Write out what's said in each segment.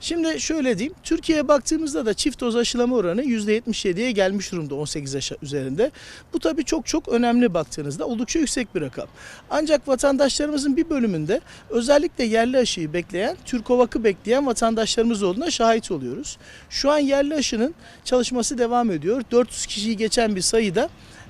Şimdi şöyle diyeyim. Türkiye'ye baktığımızda da çift doz aşılama oranı %77'ye gelmiş durumda 18 yaş üzerinde. Bu tabii çok çok önemli baktığınızda oldukça yüksek bir rakam. Ancak vatandaşlarımızın bir bölümünde özellikle yerli aşıyı bekleyen, Türkovak'ı bekleyen vatandaşlarımız olduğuna şahit oluyoruz. Şu an yerli aşının çalışması devam ediyor. 400 kişiyi geçen bir sayıda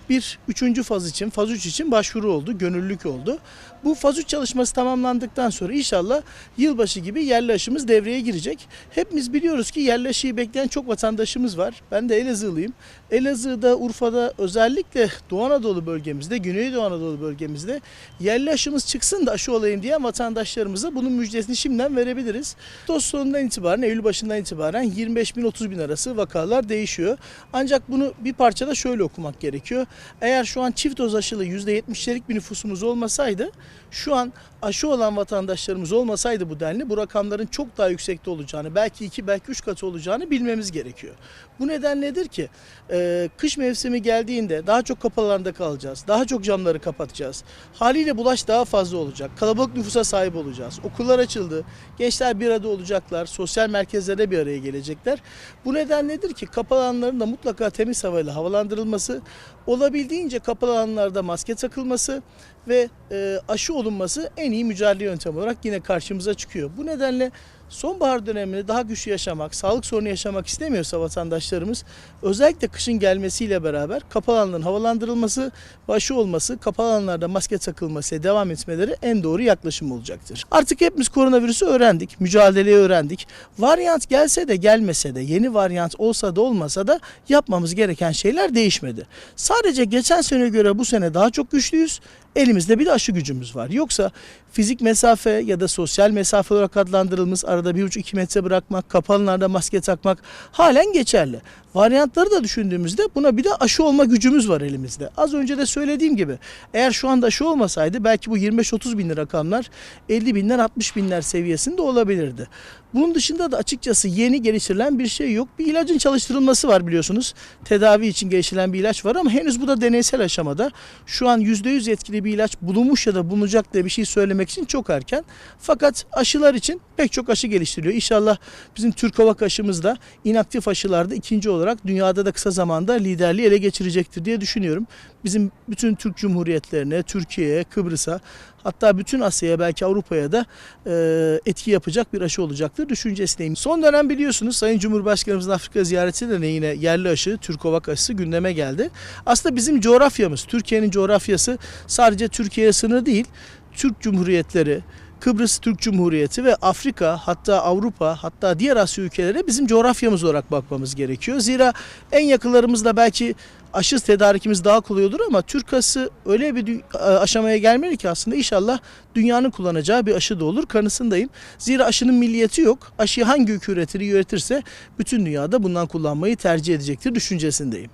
bir üçüncü faz için, faz 3 için başvuru oldu, gönüllülük oldu. Bu faz 3 çalışması tamamlandıktan sonra inşallah yılbaşı gibi yerli aşımız devreye girecek. Hepimiz biliyoruz ki yerli aşıyı bekleyen çok vatandaşımız var. Ben de Elazığlıyım. Elazığ'da, Urfa'da özellikle Doğu Anadolu bölgemizde, Güneydoğu Anadolu bölgemizde yerli aşımız çıksın da aşı olayım diyen vatandaşlarımıza bunun müjdesini şimdiden verebiliriz. Ağustos sonundan itibaren, Eylül başından itibaren 25 bin 30 bin arası vakalar değişiyor. Ancak bunu bir parçada şöyle okumak gerekiyor. Eğer şu an çift doz aşılı %70'lik bir nüfusumuz olmasaydı şu an aşı olan vatandaşlarımız olmasaydı bu denli bu rakamların çok daha yüksekte olacağını belki iki belki üç katı olacağını bilmemiz gerekiyor. Bu neden nedir ki? Ee, kış mevsimi geldiğinde daha çok kapalı kalacağız. Daha çok camları kapatacağız. Haliyle bulaş daha fazla olacak. Kalabalık nüfusa sahip olacağız. Okullar açıldı. Gençler bir arada olacaklar. Sosyal merkezlerde bir araya gelecekler. Bu neden nedir ki? Kapalı alanların da mutlaka temiz havayla havalandırılması, olabildiğince kapalı alanlarda maske takılması ve e, aşı olunması en iyi mücadele yöntemi olarak yine karşımıza çıkıyor. Bu nedenle sonbahar dönemini daha güçlü yaşamak, sağlık sorunu yaşamak istemiyorsa vatandaşlarımız özellikle kışın gelmesiyle beraber kapalı alanların havalandırılması ve aşı olması, kapalı alanlarda maske takılması devam etmeleri en doğru yaklaşım olacaktır. Artık hepimiz koronavirüsü öğrendik, mücadeleyi öğrendik. Varyant gelse de gelmese de, yeni varyant olsa da olmasa da yapmamız gereken şeyler değişmedi. Sadece geçen sene göre bu sene daha çok güçlüyüz. Elimizde bir de aşı gücümüz var. Yoksa fizik mesafe ya da sosyal mesafe olarak adlandırılmış arada bir uç iki metre bırakmak, kapalılarda maske takmak halen geçerli. Varyantları da düşündüğümüzde buna bir de aşı olma gücümüz var elimizde. Az önce de söylediğim gibi eğer şu anda aşı olmasaydı belki bu 25-30 bin rakamlar 50 binler 60 binler seviyesinde olabilirdi. Bunun dışında da açıkçası yeni geliştirilen bir şey yok. Bir ilacın çalıştırılması var biliyorsunuz. Tedavi için geliştirilen bir ilaç var ama henüz bu da deneysel aşamada. Şu an %100 etkili bir ilaç bulunmuş ya da bulunacak diye bir şey söylemek için çok erken. Fakat aşılar için pek çok aşı geliştiriliyor. İnşallah bizim Türk Hava aşımız da inaktif aşılarda ikinci olarak dünyada da kısa zamanda liderliği ele geçirecektir diye düşünüyorum. Bizim bütün Türk Cumhuriyetlerine, Türkiye'ye, Kıbrıs'a hatta bütün Asya'ya belki Avrupa'ya da e, etki yapacak bir aşı olacaktır düşüncesindeyim. Son dönem biliyorsunuz Sayın Cumhurbaşkanımızın Afrika ziyareti de yine yerli aşı, Türkovak aşısı gündeme geldi. Aslında bizim coğrafyamız, Türkiye'nin coğrafyası sadece Türkiye'ye sınırlı değil. Türk Cumhuriyetleri, Kıbrıs Türk Cumhuriyeti ve Afrika hatta Avrupa hatta diğer Asya ülkelere bizim coğrafyamız olarak bakmamız gerekiyor. Zira en yakınlarımızda belki aşı tedarikimiz daha kolay olur ama Türk aşısı öyle bir aşamaya gelmeli ki aslında inşallah dünyanın kullanacağı bir aşı da olur kanısındayım. Zira aşının milliyeti yok. Aşıyı hangi ülke üretir, üretirse bütün dünyada bundan kullanmayı tercih edecektir düşüncesindeyim.